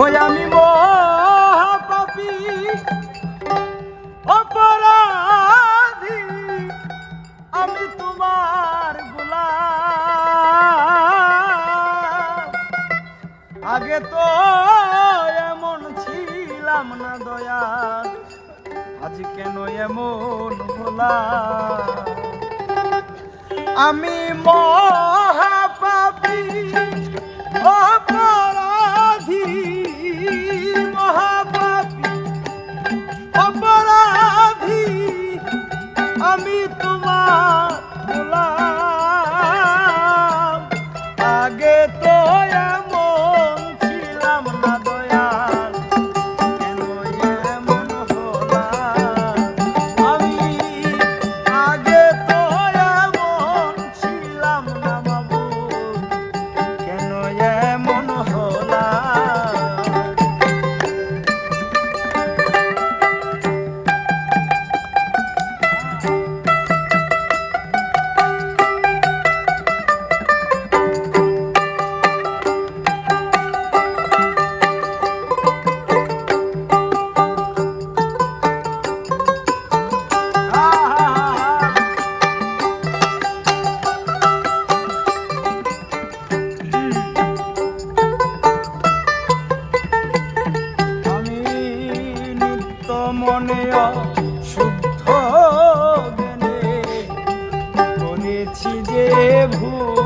ওই আমি পাপি অপরাধী। আমি তোমার গোলা আগে তো এমন ছিলাম না দয়া আজ কেন এমন ভোলা আমি মহাপাপী शंभो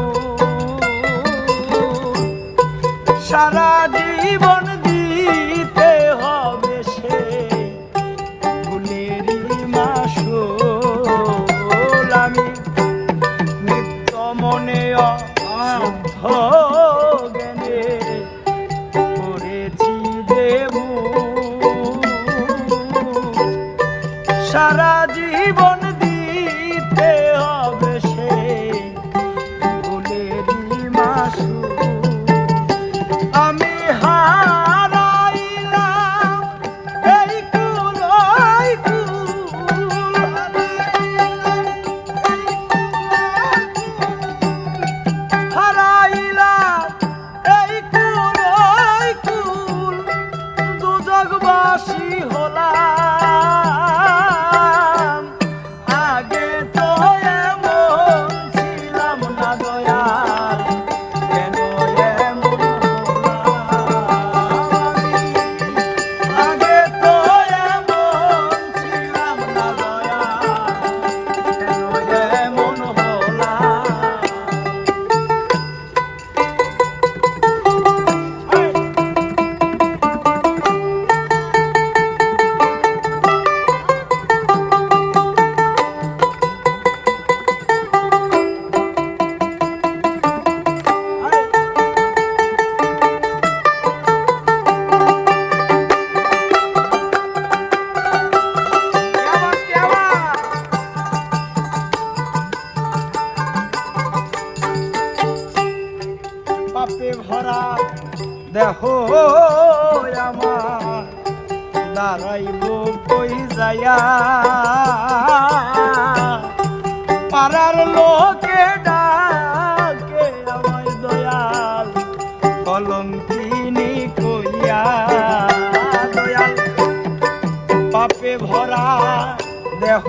যাইব, কই যায়া পাড়ার লোকে ডাকে আমায় দয়াল কলম তিনি কইয়া দয়াল। পাপে ভরা দেহ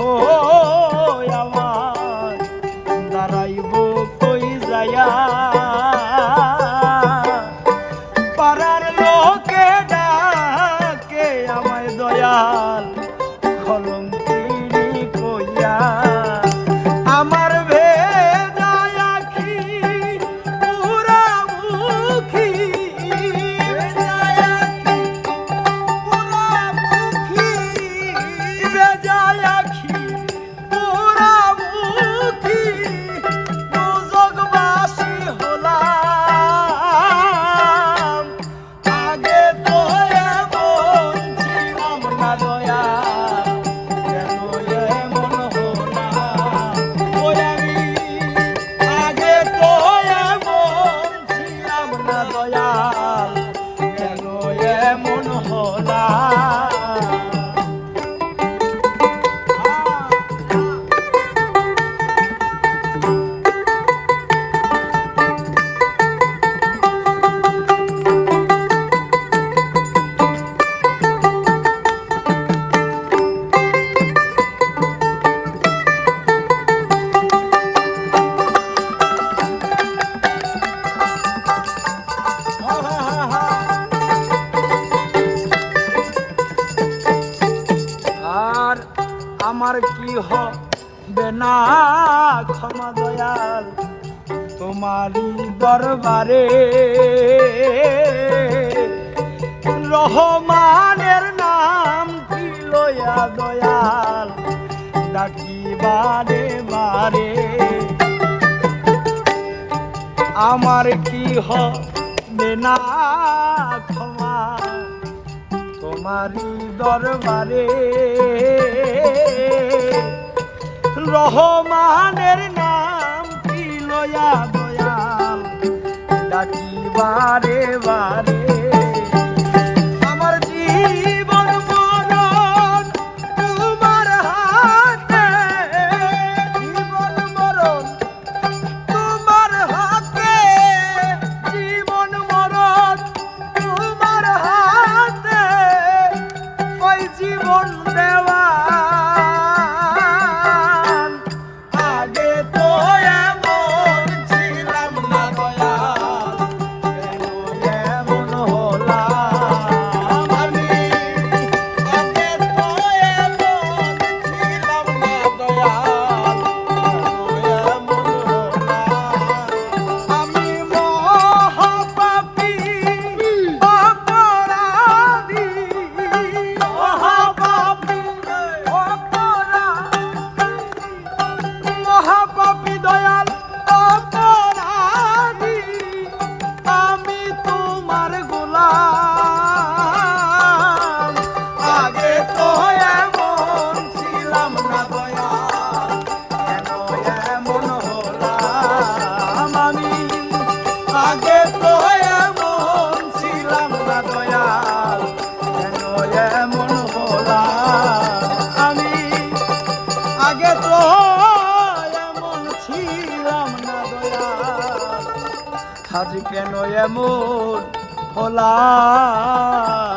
আমার কি হবে না? ক্ষমা দয়াল, তোমারই দরবারে রহমানের নাম কি লয়া দয়াল ডাকি বারে বারে আমার কি হবে না? ক্ষমা তোমারই দরবারে। রহমানের নাম কি লয়া দয়াল? ডাকি বারে বারে। মহাপাপী দয়াল কেন এমন হলাম